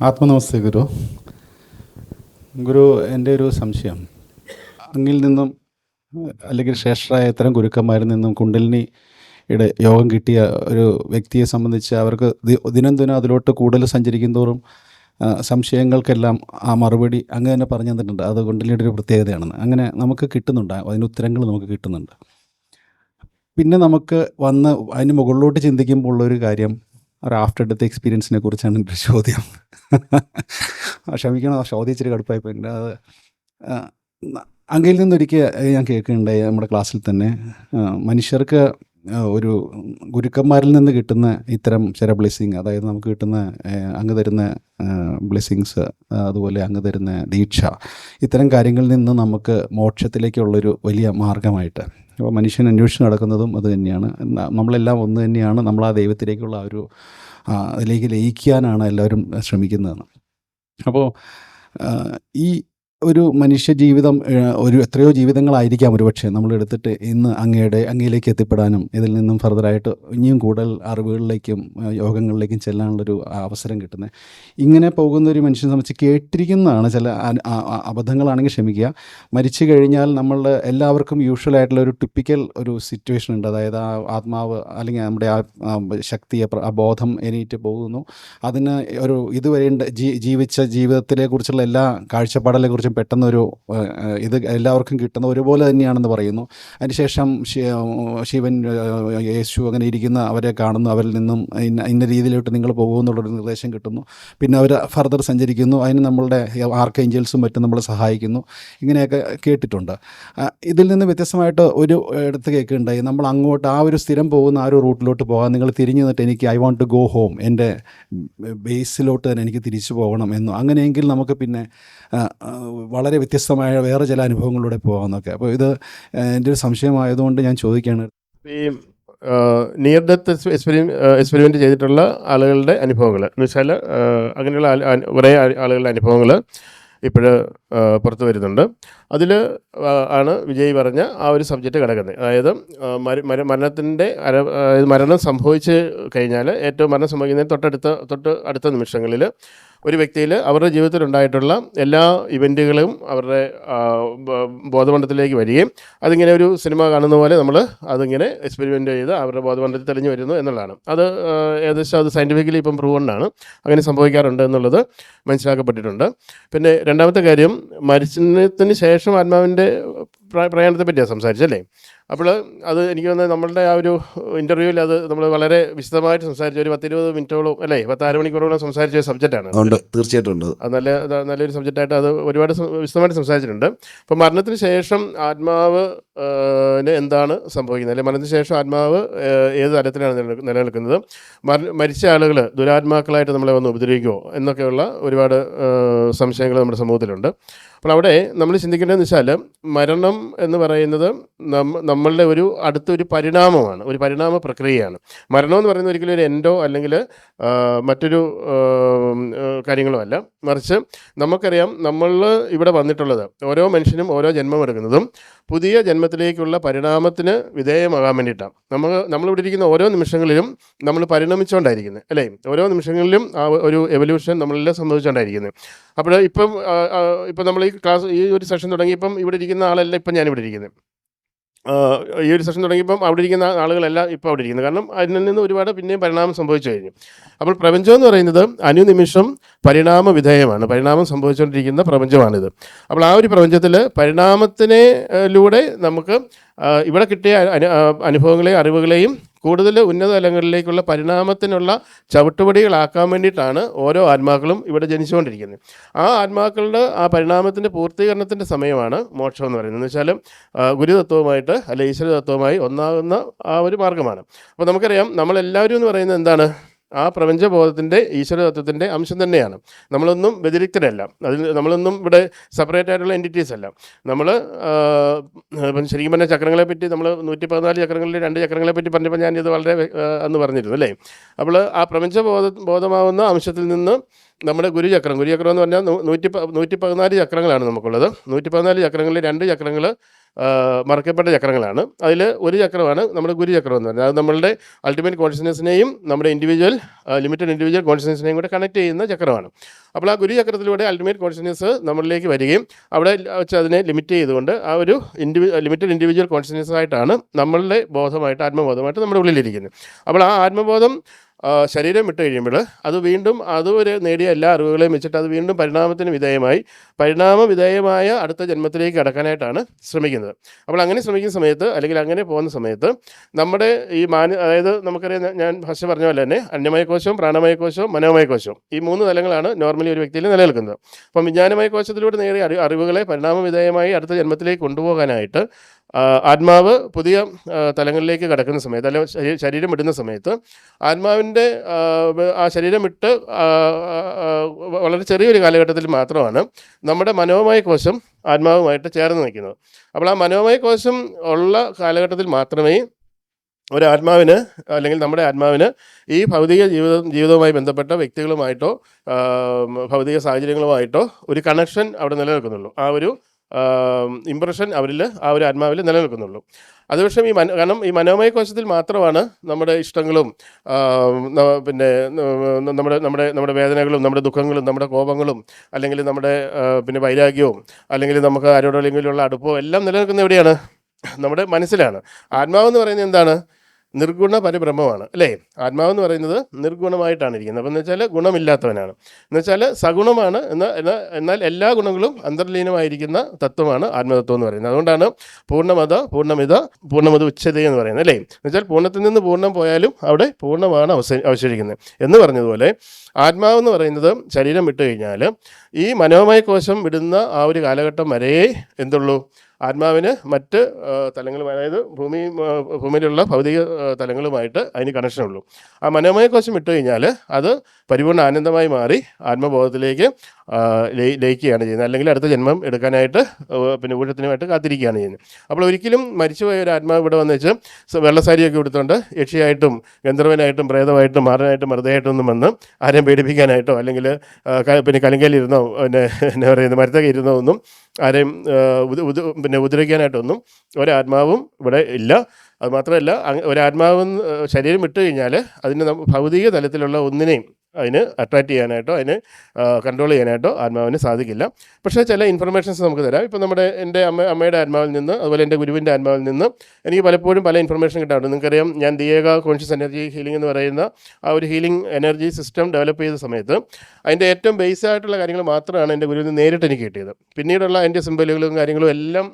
ആത്മനമസ്തേ ഗുരു. ഗുരു എന്റെ ഒരു സംശയം. അങ്ങിൽ നിന്നും അല്ലെങ്കിൽ ശ്രേഷ്ഠരായ ഇത്തരം ഗുരുക്കന്മാരിൽ നിന്നും കുണ്ടലിനിയുടെ യോഗം കിട്ടിയ ഒരു വ്യക്തിയെ സംബന്ധിച്ച് അവർക്ക് ദിനം ദിനം അതിലോട്ട് കൂടുതൽ സഞ്ചരിക്കും തോറും സംശയങ്ങൾക്കെല്ലാം ആ മറുപടി അങ്ങ് തന്നെ പറഞ്ഞു തന്നിട്ടുണ്ട്. അത് കുണ്ടലിയുടെ ഒരു പ്രത്യേകതയാണെന്ന്. അങ്ങനെ നമുക്ക് കിട്ടുന്നുണ്ട്. അതിന് ഉത്തരങ്ങൾ നമുക്ക് കിട്ടുന്നുണ്ട്. പിന്നെ നമുക്ക് വന്ന് അതിന് മുകളിലോട്ട് ചിന്തിക്കുമ്പോൾ ഉള്ളൊരു കാര്യം ഒരു ആഫ്റ്റർ എക്സ്പീരിയൻസിനെ കുറിച്ചാണ് എന്റെ ചോദ്യം. ക്ഷമിക്കണം ആ ചോദ്യം ഇച്ചിരി കടുപ്പായി പോയിട്ടുണ്ട് അത് അങ്ങയിൽ നിന്നൊരിക്കൽ ഞാൻ കേൾക്കുകയുണ്ടായി നമ്മുടെ ക്ലാസ്സിൽ തന്നെ. മനുഷ്യർക്ക് ഒരു ഗുരുക്കന്മാരിൽ നിന്ന് കിട്ടുന്ന ഇത്തരം ചില ബ്ലെസ്സിങ് അതായത് നമുക്ക് കിട്ടുന്ന അങ്ങ് തരുന്ന ബ്ലെസ്സിങ്സ് അതുപോലെ അങ്ങ് തരുന്ന ദീക്ഷ ഇത്തരം കാര്യങ്ങളിൽ നിന്ന് നമുക്ക് മോക്ഷത്തിലേക്കുള്ളൊരു വലിയ മാർഗമായിട്ട് അപ്പോൾ മനുഷ്യൻ അന്വേഷിച്ച് നടക്കുന്നതും അത് തന്നെയാണ്. നമ്മളെല്ലാം ഒന്ന് തന്നെയാണ് നമ്മൾ ആ ദൈവത്തിലേക്കുള്ള ആ ഒരു അതിലേക്ക് ലയിക്കാനാണ് എല്ലാവരും ശ്രമിക്കുന്നതെന്ന്. അപ്പോൾ ഈ ഒരു മനുഷ്യ ജീവിതം ഒരു എത്രയോ ജീവിതങ്ങളായിരിക്കാം ഒരുപക്ഷെ നമ്മൾ എടുത്തിട്ട് ഇന്ന് അങ്ങയുടെ അങ്ങയിലേക്ക് എത്തിപ്പെടാനും ഇതിൽ നിന്നും ഫർദറായിട്ട് ഇനിയും കൂടുതൽ അറിവുകളിലേക്കും യോഗങ്ങളിലേക്കും ചെല്ലാനുള്ളൊരു അവസരം കിട്ടുന്നത്. ഇങ്ങനെ പോകുന്ന ഒരു മനുഷ്യനെ സംബന്ധിച്ച് കേട്ടിരിക്കുന്നതാണ് ചില അബദ്ധങ്ങളാണെങ്കിൽ ക്ഷമിക്കുക. മരിച്ചു കഴിഞ്ഞാൽ നമ്മൾ എല്ലാവർക്കും യൂഷ്വൽ ആയിട്ടുള്ള ഒരു ടിപ്പിക്കൽ ഒരു സിറ്റുവേഷൻ ഉണ്ട്. അതായത് ആ ആത്മാവ് അല്ലെങ്കിൽ നമ്മുടെ ആ ശക്തിയെ പ്ര- ആ ബോധം എണീറ്റ് പോകുന്നു. അതിന് ഒരു ഇതുവരെ ജീവിച്ച ജീവിതത്തിലെ കുറിച്ചുള്ള എല്ലാ കാഴ്ചപ്പാടലെ കുറിച്ചും പെട്ടെന്നൊരു ആ, ആ, ഇത് എല്ലാവർക്കും കിട്ടുന്ന ഒരുപോലെ തന്നെയാണെന്ന് പറയുന്നു. അതിനുശേഷം ശേഷം ശിവൻ യേശു അങ്ങനെ ഇരിക്കുന്ന അവരെ കാണുന്നു. അവരിൽ നിന്നും ഇന്ന ഇന്ന രീതിയിലോട്ട് നിങ്ങൾ പോകുമെന്നുള്ളൊരു നിർദ്ദേശം കിട്ടുന്നു. പിന്നെ അവർ ഫർദർ സഞ്ചരിക്കുന്നു. അതിന് നമ്മളുടെ ആർക്ക് ഏഞ്ചൽസും മറ്റും നമ്മളെ സഹായിക്കുന്നു. ഇങ്ങനെയൊക്കെ കേട്ടിട്ടുണ്ട്. ഇതിൽ നിന്ന് വ്യത്യസ്തമായിട്ട് ഒരു ഇടത്ത് കേൾക്കുകയുണ്ടായി നമ്മൾ അങ്ങോട്ട് ആ ഒരു സ്ഥിരം പോകുന്ന ആ ഒരു റൂട്ടിലോട്ട് പോകാൻ നിങ്ങൾ തിരിഞ്ഞു നിന്നിട്ട് എനിക്ക് I want to go home. എന്റെ ബേസിലോട്ട് തന്നെ എനിക്ക് തിരിച്ചു പോകണം എന്നു. അങ്ങനെയെങ്കിൽ നമുക്ക് പിന്നെ വളരെ വ്യത്യസ്തമായ വേറെ ചില അനുഭവങ്ങളിലൂടെ പോകാമെന്നൊക്കെ. അപ്പോൾ ഇത് എന്റെ ഒരു സംശയമായതുകൊണ്ട് ഞാൻ ചോദിക്കുകയാണ്. ഈ നിയർ ഡെത്ത് എക്സ്പെരിമെന്റ് ചെയ്തിട്ടുള്ള ആളുകളുടെ അനുഭവങ്ങൾ. എന്ന് വെച്ചാൽ അങ്ങനെയുള്ള കുറേ ആളുകളുടെ അനുഭവങ്ങൾ ഇപ്പോഴ് പുറത്തു വരുന്നുണ്ട്. അതിൽ ആണ് വിജയ് പറഞ്ഞ ആ ഒരു സബ്ജക്റ്റ് കിടക്കുന്നത്. അതായത് മര- മര- മരണത്തിന്റെ മരണം സംഭവിച്ച് കഴിഞ്ഞാൽ ഏറ്റവും മരണം സംഭവിക്കുന്നതിന് തൊട്ടടുത്ത തൊട്ട് അടുത്ത നിമിഷങ്ങളിൽ ഒരു വ്യക്തിയിൽ അവരുടെ ജീവിതത്തിൽ ഉണ്ടായിട്ടുള്ള എല്ലാ ഇവന്റുകളും അവരുടെ ബോധമണ്ഡലത്തിലേക്ക് വരികയും അതിങ്ങനെ ഒരു സിനിമ കാണുന്ന പോലെ നമ്മൾ അതിങ്ങനെ എക്സ്പെരിമെന്റ് ചെയ്ത് അവരുടെ ബോധമണ്ഡലത്തിൽ തെളിഞ്ഞു വരുന്നു എന്നുള്ളതാണ്. അത് ഏകദേശം അത് സയന്റിഫിക്കലി ഇപ്പം പ്രൂവണാണ് അങ്ങനെ സംഭവിക്കാറുണ്ട് എന്നുള്ളത് മനസ്സിലാക്കപ്പെട്ടിട്ടുണ്ട്. പിന്നെ രണ്ടാമത്തെ കാര്യം മരിച്ചതിന് ശേഷം ആത്മാവിന്റെ പ്രയാണത്തെ പറ്റിയാണ് സംസാരിച്ചല്ലേ? അപ്പോൾ അത് എനിക്ക് തോന്നുന്നത് നമ്മളുടെ ആ ഒരു ഇന്റർവ്യൂവിൽ അത് നമ്മൾ വളരെ വിശദമായിട്ട് സംസാരിച്ച ഒരു പത്തിരുപത് മിനിറ്റോളം അല്ലേ? പത്ത് അര മണിക്കൂറോളം സംസാരിച്ച ഒരു സബ്ജക്റ്റാണ്. ഉണ്ട്. തീർച്ചയായിട്ടും ഉണ്ട്. അത് നല്ല നല്ലൊരു സബ്ജക്റ്റായിട്ട് അത് ഒരുപാട് വിശദമായിട്ട് സംസാരിച്ചിട്ടുണ്ട്. അപ്പോൾ മരണത്തിന് ശേഷം ആത്മാവ് എന്താണ് സംഭവിക്കുന്നത്? അല്ലെങ്കിൽ മരണത്തിന് ശേഷം ആത്മാവ് ഏത് തരത്തിലാണ് നിലനിൽക്ക- നിലനിൽക്കുന്നത്? മര- മരിച്ച ആളുകൾ ദുരാത്മാക്കളായിട്ട് നമ്മളെ വന്ന് ഉപദ്രവിക്കുമോ എന്നൊക്കെയുള്ള ഒരുപാട് സംശയങ്ങൾ നമ്മുടെ സമൂഹത്തിലുണ്ട്. അപ്പോൾ അവിടെ നമ്മൾ ചിന്തിക്കേണ്ടതെന്ന് വെച്ചാൽ മരണം എന്ന് പറയുന്നത് നമ്മളുടെ ഒരു അടുത്തൊരു പരിണാമമാണ് ഒരു പരിണാമ പ്രക്രിയയാണ്. മരണം എന്ന് പറയുന്നത് ഒരിക്കലും ഒരു എൻഡോ അല്ലെങ്കിൽ മറ്റൊരു കാര്യങ്ങളോ അല്ല. മറിച്ച് നമുക്കറിയാം നമ്മൾ ഇവിടെ വന്നിട്ടുള്ളത് ഓരോ മനുഷ്യനും ഓരോ ജന്മം എടുക്കുന്നതും പുതിയ ജന്മത്തിലേക്കുള്ള പരിണാമത്തിന് വിധേയമാകാൻ വേണ്ടിയിട്ടാണ്. നമ്മൾ നമ്മളിവിടെ ഇരിക്കുന്ന ഓരോ നിമിഷങ്ങളിലും നമ്മൾ പരിണമിച്ചുകൊണ്ടായിരിക്കുന്നത് അല്ലേ? ഓരോ നിമിഷങ്ങളിലും ആ ഒരു എവല്യൂഷൻ നമ്മളെല്ലാം സംഭവിച്ചുകൊണ്ടായിരിക്കുന്നത്. അപ്പോൾ ഇപ്പം ഇപ്പം നമ്മൾ ഈ ക്ലാസ് ഈ ഒരു സെഷൻ തുടങ്ങിയപ്പം ഇവിടെ ഇരിക്കുന്ന ആളല്ല ഇപ്പം ഞാനിവിടെ ഇരിക്കുന്നത് ഈ ഒരു സെഷൻ തുടങ്ങിയപ്പം അവിടെ ഇരിക്കുന്ന ആളുകളെല്ലാം ഇപ്പോൾ അവിടെ ഇരിക്കുന്നത് കാരണം അതിൽ നിന്ന് ഒരുപാട് പിന്നെയും പരിണാമം സംഭവിച്ചു കഴിഞ്ഞു. അപ്പോൾ പ്രപഞ്ചം എന്ന് പറയുന്നത് അനുനിമിഷം പരിണാമ വിധേയമാണ്. പരിണാമം സംഭവിച്ചുകൊണ്ടിരിക്കുന്ന പ്രപഞ്ചമാണിത്. അപ്പോൾ ആ ഒരു പ്രപഞ്ചത്തിൽ പരിണാമത്തിനെ ലൂടെ നമുക്ക് ഇവിടെ കിട്ടിയ അനു- അനുഭവങ്ങളെയും അറിവുകളെയും കൂടുതൽ ഉന്നത തലങ്ങളിലേക്കുള്ള പരിണാമത്തിനുള്ള ചവിട്ടുപടികളാക്കാൻ വേണ്ടിയിട്ടാണ് ഓരോ ആത്മാക്കളും ഇവിടെ ജനിച്ചുകൊണ്ടിരിക്കുന്നത്. ആ ആത്മാക്കളുടെ ആ പരിണാമത്തിന്റെ പൂർത്തീകരണത്തിന്റെ സമയമാണ് മോക്ഷം എന്ന് പറയുന്നത്. എന്ന് വെച്ചാൽ ആ, ഗുരുതത്വവുമായിട്ട് അല്ലെ ഈശ്വരതത്വമായി ഒന്നാകുന്ന ആ ഒരു മാർഗമാണ് അപ്പോൾ നമുക്കറിയാം നമ്മളെല്ലാവരും എന്ന് പറയുന്നത് എന്താണ്? ആ പ്രപഞ്ചബോധത്തിന്റെ ഈശ്വരതത്വത്തിന്റെ അംശം തന്നെയാണ്. നമ്മളൊന്നും വ്യതിരിക്തരല്ല. അതിൽ നമ്മളൊന്നും ഇവിടെ സെപ്പറേറ്റ് ആയിട്ടുള്ള എന്റിറ്റീസ് അല്ല. നമ്മൾ ശരിക്കും പറഞ്ഞ ചക്രങ്ങളെ പറ്റി നമ്മൾ നൂറ്റി പതിനാല് ചക്രങ്ങളിൽ രണ്ട് ചക്രങ്ങളെ പറ്റി പറഞ്ഞപ്പോൾ ഞാനിത് വളരെ അന്ന് പറഞ്ഞിരുന്നു അല്ലേ? അപ്പോൾ ആ പ്രപഞ്ചബോധ ബോധമാവുന്ന അംശത്തിൽ നിന്ന് നമ്മുടെ ഗുരുചക്രം ഗുരുചക്രം എന്ന് പറഞ്ഞാൽ നൂറ്റി നൂറ്റി പതിനാല് ചക്രങ്ങളാണ് നമുക്കുള്ളത്. നൂറ്റി പതിനാല് ചക്രങ്ങളിൽ രണ്ട് ചക്രങ്ങൾ മറക്കപ്പെട്ട ചക്രങ്ങളാണ്. അതിൽ ഒരു ചക്രമാണ് നമ്മുടെ ഗുരുചക്രം എന്ന് പറയുന്നത്. അത് നമ്മളുടെ അൾട്ടിമേറ്റ് കോൺഷ്യസ്നെസ്സിനെയും നമ്മുടെ ഇൻഡിവിജ്വൽ ലിമിറ്റഡ് ഇൻഡിവിജ്വൽ കോൺഷ്യസ്നെസ്സിനെയും കൂടെ കണക്ട് ചെയ്യുന്ന ചക്രമാണ്. അപ്പോൾ ആ ഗുരുചക്രത്തിലൂടെ അൾട്ടിമേറ്റ് കോൺഷ്യസ്നെസ് നമ്മളിലേക്ക് വരികയും അവിടെ വെച്ച് അതിനെ ലിമിറ്റ് ചെയ്തുകൊണ്ട് ആ ഒരു ഇൻഡിവി ലിമിറ്റഡ് ഇൻഡിവിജ്വൽ കോൺഷ്യസ്നെസ് ആയിട്ടാണ് നമ്മളുടെ ബോധമായിട്ട് ആത്മബോധമായിട്ട് നമ്മുടെ ഉള്ളിലിരിക്കുന്നത്. അപ്പോൾ ആ ആത്മബോധം ശരീരം വിട്ട് കഴിയുമ്പോൾ അത് വീണ്ടും അതുവരെ നേടിയ എല്ലാ അറിവുകളെയും വെച്ചിട്ട് അത് വീണ്ടും പരിണാമത്തിന് വിധേയമായി പരിണാമ വിധേയമായ അടുത്ത ജന്മത്തിലേക്ക് കടക്കാനായിട്ടാണ് ശ്രമിക്കുന്നത്. അപ്പോൾ അങ്ങനെ ശ്രമിക്കുന്ന സമയത്ത് അല്ലെങ്കിൽ അങ്ങനെ പോകുന്ന സമയത്ത് നമ്മുടെ ഈ മാന അതായത് നമുക്കറിയാം ഞാൻ- ഭാഷ പറഞ്ഞ പോലെ തന്നെ അന്യമയ കോശവും പ്രാണമയ കോശവും മനോമയ കോശവും ഈ മൂന്ന് തലങ്ങളാണ് നോർമലി ഒരു വ്യക്തിയിൽ നിലനിൽക്കുന്നത്. അപ്പം വിജ്ഞാനമയ കോശത്തിലൂടെ നേടിയ അറിവുകളെ പരിണാമ വിധേയമായി അടുത്ത ജന്മത്തിലേക്ക് കൊണ്ടുപോകാനായിട്ട് ആത്മാവ് പുതിയ തലങ്ങളിലേക്ക് കടക്കുന്ന സമയത്ത് അല്ലെങ്കിൽ ശരീരം വിടുന്ന സമയത്ത് ആത്മാവിന്റെ ആ, ശരീരം വിട്ട് വളരെ ചെറിയൊരു കാലഘട്ടത്തിൽ മാത്രമാണ് നമ്മുടെ മനോമയ കോശം ആത്മാവുമായിട്ട് ചേർന്ന് നിൽക്കുന്നത്. അപ്പോൾ ആ മനോമയ കോശം ഉള്ള കാലഘട്ടത്തിൽ മാത്രമേ ഒരു ആത്മാവിന് അല്ലെങ്കിൽ നമ്മുടെ ആത്മാവിന് ഈ ഭൗതിക ജീവിതം ജീവിതവുമായി ബന്ധപ്പെട്ട വ്യക്തികളുമായിട്ടോ ഭൗതിക സാഹചര്യങ്ങളുമായിട്ടോ ഒരു കണക്ഷൻ അവിടെ നിലനിൽക്കുന്നുള്ളൂ. ആ ഒരു ഇമ്പ്രഷൻ അവരിൽ ആ ഒരു ആത്മാവിൽ നിലനിൽക്കുന്നുള്ളൂ. അത് പക്ഷേ ഈ മന കാരണം ഈ മനോമയ കോശത്തിൽ മാത്രമാണ് നമ്മുടെ ഇഷ്ടങ്ങളും പിന്നെ നമ്മുടെ നമ്മുടെ നമ്മുടെ വേദനകളും നമ്മുടെ ദുഃഖങ്ങളും നമ്മുടെ കോപങ്ങളും അല്ലെങ്കിൽ നമ്മുടെ പിന്നെ വൈരാഗ്യവും അല്ലെങ്കിൽ നമുക്ക് ആരോടെങ്കിലുള്ള അടുപ്പവും എല്ലാം നിലനിൽക്കുന്ന എവിടെയാണ്? നമ്മുടെ മനസ്സിലാണ്. ആത്മാവെന്ന് പറയുന്നത് എന്താണ്? നിർഗുണ പരിബ്രഹ്മമാണ് അല്ലേ? ആത്മാവെന്ന് പറയുന്നത് നിർഗുണമായിട്ടാണ് ഇരിക്കുന്നത്. അപ്പം എന്ന് വെച്ചാൽ ഗുണമില്ലാത്തവനാണ്. എന്ന് വെച്ചാൽ സഗുണമാണ് എന്നാൽ എന്നാൽ എല്ലാ ഗുണങ്ങളും അന്തർലീനമായിരിക്കുന്ന തത്വമാണ് ആത്മതത്വം എന്ന് പറയുന്നത്. അതുകൊണ്ടാണ് പൂർണമത പൂർണമിത പൂർണമത ഉച്ചത എന്ന് പറയുന്നത് അല്ലേ? എന്ന് വെച്ചാൽ പൂർണത്തിൽ നിന്ന് പൂർണം പോയാലും അവിടെ പൂർണമാണ് അവശ അവശേഷിക്കുന്നത്. എന്ന് പറഞ്ഞതുപോലെ ആത്മാവ് എന്ന് പറയുന്നത് ശരീരം വിട്ടു കഴിഞ്ഞാൽ ഈ മനോമയ കോശം വിടുന്ന ആ ഒരു കാലഘട്ടം വരെയേ എന്തുള്ളൂ? ആത്മാവിന് മറ്റ് തലങ്ങളുമായി തലങ്ങളും അതായത് ഭൂമി ഭൂമിയിലുള്ള ഭൗതിക തലങ്ങളുമായിട്ട് അതിന് കണക്ഷനുള്ളൂ ആ മനോമയ കോശം വിട്ട് കഴിഞ്ഞാൽ അത് പരിപൂർണ ആനന്ദമായി മാറി ആത്മബോധത്തിലേക്ക് ലയിക്കുകയാണ് ചെയ്യുന്നത്. അല്ലെങ്കിൽ അടുത്ത ജന്മം എടുക്കാനായിട്ട് പിന്നെ ഊഴത്തിനുമായിട്ട് കാത്തിരിക്കുകയാണ് ചെയ്യുന്നത്. അപ്പോൾ ഒരിക്കലും മരിച്ചുപോയ ഒരു ആത്മാവ് ഇവിടെ വന്ന് വെച്ച് സ- വെള്ളസാരിയൊക്കെ എടുത്തുകൊണ്ട് യക്ഷിയായിട്ടും ഗന്ധർവനായിട്ടും പ്രേതമായിട്ടും മാറനായിട്ടും മൃതയായിട്ടും ഒന്നും വന്ന് ആരെയും പേടിപ്പിക്കാനായിട്ടോ അല്ലെങ്കിൽ പിന്നെ കലിങ്കയിലിരുന്നോ പിന്നെ എന്നാ പറയുന്നത് മരത്തൊക്കെ ഇരുന്നോ ഒന്നും ആരെയും പിന്നെ ഉദ്രവിക്കാനായിട്ടൊന്നും ഒരാത്മാവും ഇവിടെ ഇല്ല. അത് മാത്രമല്ല ഒരാത്മാവ് ശരീരം വിട്ട് കഴിഞ്ഞാൽ അതിന് ഭൗതിക തലത്തിലുള്ള ഒന്നിനെയും അതിന് അട്രാക്റ്റ് ചെയ്യാനായിട്ടോ അതിന് കൺട്രോൾ ചെയ്യാനായിട്ടോ ആത്മാവിന് സാധിക്കില്ല. പക്ഷേ ചില ഇൻഫർമേഷൻസ് നമുക്ക് തരാം. ഇപ്പോൾ നമ്മുടെ എന്റെ അമ്മ അമ്മയുടെ ആത്മാവിൽ നിന്ന് അതുപോലെ എന്റെ ഗുരുവിന്റെ ആത്മാവിൽ നിന്ന് എനിക്ക് പലപ്പോഴും പല ഇൻഫർമേഷൻ കിട്ടാറുണ്ട്. നിങ്ങൾക്കറിയാം ഞാൻ ദിയേക കോൺഷ്യസ് എനർജി ഹീലിംഗ് എന്ന് പറയുന്ന ആ ഒരു ഹീലിംഗ് എനർജി സിസ്റ്റം ഡെവലപ്പ് ചെയ്ത സമയത്ത് അതിന്റെ ഏറ്റവും ബേസ് ആയിട്ടുള്ള കാര്യങ്ങൾ മാത്രമാണ് എന്റെ ഗുരുവിൽ നിന്ന് നേരിട്ട് എനിക്ക് കിട്ടിയത്. പിന്നീടുള്ള എന്റെ സിമ്പലുകളും കാര്യങ്ങളും എല്ലാം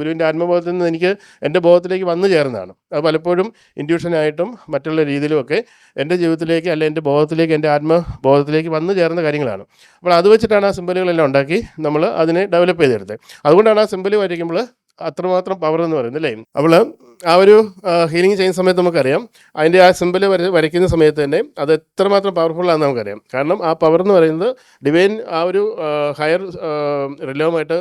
ഗുരുവിന്റെ ആത്മബോധത്തിൽ നിന്ന് എനിക്ക് എന്റെ ബോധത്തിലേക്ക് വന്നു ചേർന്നതാണ്. അത് പലപ്പോഴും ഇൻഡ്യൂഷനായിട്ടും മറ്റുള്ള രീതിയിലുമൊക്കെ എന്റെ ജീവിതത്തിലേക്ക് അല്ലെ എന്റെ ബോധത്തിലേക്ക് എന്റെ ആത്മബോധത്തിലേക്ക് വന്നു ചേർന്ന കാര്യങ്ങളാണ്. അപ്പോൾ അത് വെച്ചിട്ടാണ് ആ സിമ്പലുകളെല്ലാം ഉണ്ടാക്കി നമ്മൾ അതിനെ ഡെവലപ്പ് ചെയ്തെടുത്തത്. അതുകൊണ്ടാണ് ആ സിമ്പൽ വരയ്ക്കുമ്പോൾ അത്രമാത്രം പവർ എന്ന് പറയുന്നത് അല്ലേ? അവൾ ആ ഒരു ഹീലിംഗ് ചെയ്യുന്ന സമയത്ത് നമുക്കറിയാം. അതിന്റെ ആ സിമ്പിൾ വര വരയ്ക്കുന്ന സമയത്ത് തന്നെ അത് എത്രമാത്രം പവർഫുൾ ആണെന്ന് നമുക്കറിയാം. കാരണം ആ പവർ എന്ന് പറയുന്നത് ഡിവൈൻ ആ ഒരു ഹയർ റിലോമായിട്ട്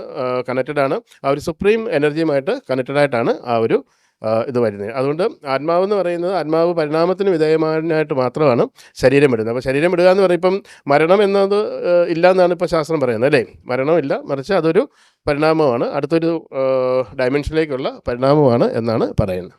കണക്റ്റഡ് ആണ്. ആ ഒരു സുപ്രീം എനർജിയുമായിട്ട് കണക്റ്റഡ് ആയിട്ടാണ് ആ ഒരു ഇത് വരുന്നത്. അതുകൊണ്ട് ആത്മാവ് എന്ന് പറയുന്നത് ആത്മാവ് പരിണാമത്തിന് വിധേയമാനായിട്ട് മാത്രമാണ് ശരീരം വിടുന്നത് അപ്പോൾ ശരീരം വിടുക എന്ന് പറയുമ്പം മരണം എന്നത് ഇല്ല എന്നാണ് ഇപ്പോൾ ശാസ്ത്രം പറയുന്നത് അല്ലേ? മരണമില്ല മറിച്ച് അതൊരു പരിണാമമാണ്. അടുത്തൊരു ഡയമെൻഷനിലേക്കുള്ള പരിണാമമാണ് എന്നാണ് പറയുന്നത്.